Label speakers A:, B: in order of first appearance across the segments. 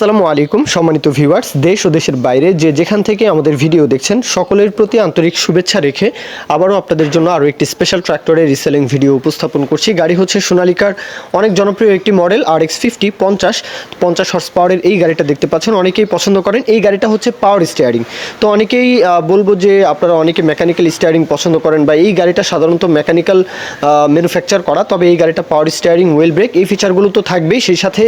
A: আসসালামু আলাইকুম, সম্মানিত ভিউয়ার্স। দেশ ও দেশের বাইরে যে যেখান থেকে আমাদের ভিডিও দেখছেন, সকলের প্রতি আন্তরিক শুভেচ্ছা রেখে আবারও আপনাদের জন্য আরও একটি স্পেশাল ট্র্যাক্টরের রিসেলিং ভিডিও উপস্থাপন করছি। গাড়ি হচ্ছে সোনালিকার অনেক জনপ্রিয় একটি মডেল আর এক্স ফিফটি পঞ্চাশ। পঞ্চাশ হর্স পাওয়ারের এই গাড়িটা দেখতে পাচ্ছেন, অনেকেই পছন্দ করেন। এই গাড়িটা হচ্ছে পাওয়ার স্টিয়ারিং তো অনেকেই বলব যে আপনারা অনেকে মেকানিক্যাল স্টিয়ারিং পছন্দ করেন বা এই গাড়িটা সাধারণত মেকানিক্যাল ম্যানুফ্যাকচার করা, তবে এই গাড়িটা পাওয়ার স্টিয়ারিং ওয়েল ব্রেক এই ফিচারগুলো তো থাকবেই। সেই সাথে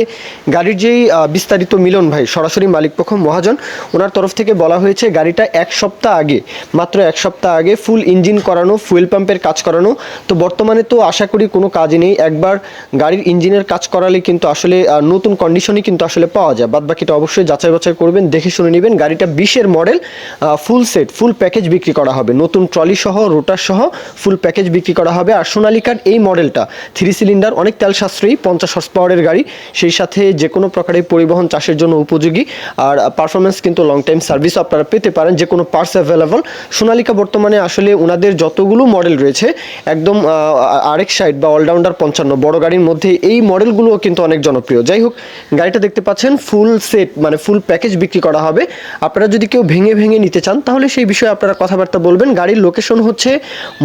A: গাড়ির যেই বিস্তারিত মিলন ভাই, সরাসরি মালিকপক্ষ মহাজন। ওনার তরফ থেকে বলা হয়েছে গাড়িটা এক সপ্তাহ আগে, মাত্র এক সপ্তাহ আগে ফুল ইঞ্জিন করানো ফুয়েল পাম্পের কাজ করানো। তো বর্তমানে তো আশা করি কোনো কাজই নেই। একবার গাড়ির ইঞ্জিনের কাজ করালে কিন্তু আসলে নতুন কন্ডিশনই কিন্তু আসলে পাওয়া যায়। বাদ বাকিটা অবশ্যই যাচাই বাছাই করবেন, দেখে শুনে নেবেন। গাড়িটা বিশের model full set full package বিক্রি করা হবে। নতুন ট্রলি সহ রোটার সহ ফুল প্যাকেজ বিক্রি করা হবে। আর সোনালিকার এই মডেলটা থ্রি সিলিন্ডার অনেক তেল সাশ্রয়ী, পঞ্চাশ হর্স পাওয়ারের গাড়ি। সেই সাথে যে কোনো প্রকারের পরিবহন, চাষের জন্য উপযোগী। আর পারফরমেন্স কিন্তু লং টাইম সার্ভিস আপনারা পেতে পারেন, যে কোনো পার্টস অ্যাভেলেবল সোনালিকা বর্তমানে আসলে ওনাদের যতগুলো মডেল রয়েছে, একদম আরেক সাইড বা অলরাউন্ডার পঞ্চান্ন, বড় গাড়ির মধ্যে এই মডেলগুলোও কিন্তু অনেক জনপ্রিয়। যাই হোক, গাড়িটা দেখতে পাচ্ছেন ফুল সেট মানে ফুল প্যাকেজ বিক্রি করা হবে। আপনারা যদি কেউ ভেঙে ভেঙে নিতে চান, তাহলে সেই বিষয়ে আপনারা কথাবার্তা বলবেন। গাড়ির লোকেশন হচ্ছে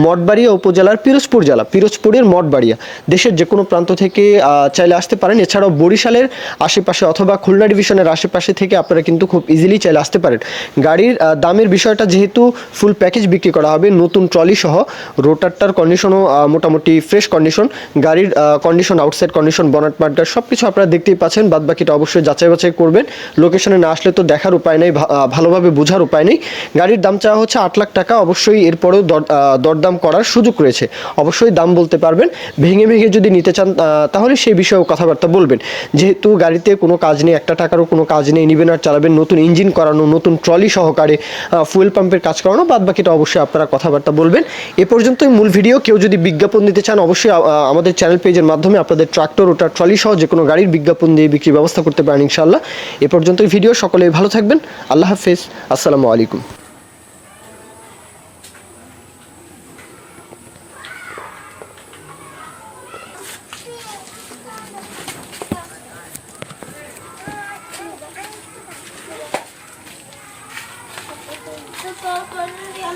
A: মঠবাড়িয়া উপজেলার পিরোজপুর জেলা, পিরোজপুরের মঠবাড়িয়া। দেশের যে কোনো প্রান্ত থেকে চাইলে আসতে পারেন। এছাড়াও বরিশালের আশেপাশে অথবা খুলনা ডিভিশনের আশেপাশে থেকে আপনারা কিন্তু খুব ইজিলি চাইলে আসতে পারেন। গাড়ির দামের বিষয়টা যেহেতু ফুল প্যাকেজ বিক্রি করা হবে, নতুন ট্রলি সহ রোটারটার কন্ডিশনও মোটামুটি ফ্রেশ কন্ডিশন গাড়ির কন্ডিশন আউটসাইড কন্ডিশন বনাট মার্ডার সব কিছু আপনারা দেখতেই পাচ্ছেন বাদ বাকিটা অবশ্যই যাচাই বাছাই করবেন। লোকেশনে না আসলে তো দেখার উপায় নেই ভালোভাবে বোঝার উপায় নেই। গাড়ির দাম চাওয়া হচ্ছে আট লাখ টাকা, অবশ্যই এরপরেও দর- দরদাম করার সুযোগ রয়েছে। অবশ্যই দাম বলতে পারবেন। ভেঙে ভেঙে যদি নিতে চান তাহলে সেই বিষয়েও কথাবার্তা বলবেন। যেহেতু গাড়িতে কোনো কাজ নেই, একটা টাকারও কোনো কাজ নেই। নিবেন আর চালাবেন নতুন ইঞ্জিন করানো, নতুন ট্রলি সহকারে ফুয়েল পাম্পের কাজ করানো বাদ বাকিটা অবশ্যই আপনারা কথাবার্তা বলবেন। এ পর্যন্তই মূল ভিডিও কেউ যদি বিজ্ঞাপন দিতে চান, অবশ্যই আমাদের চ্যানেল পেজের মাধ্যমে আপনাদের ট্রাক্টর ওটা ট্রলি সহ যে কোনো গাড়ির বিজ্ঞাপন দিয়ে বিক্রির ব্যবস্থা করতে পারেন ইনশাল্লাহ এ পর্যন্তই ভিডিও সকলেই ভালো থাকবেন। আল্লাহ হাফেজ। আসসালামু আলাইকুম।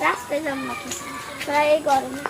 B: রাস্তায় যাম না প্রায় গরমে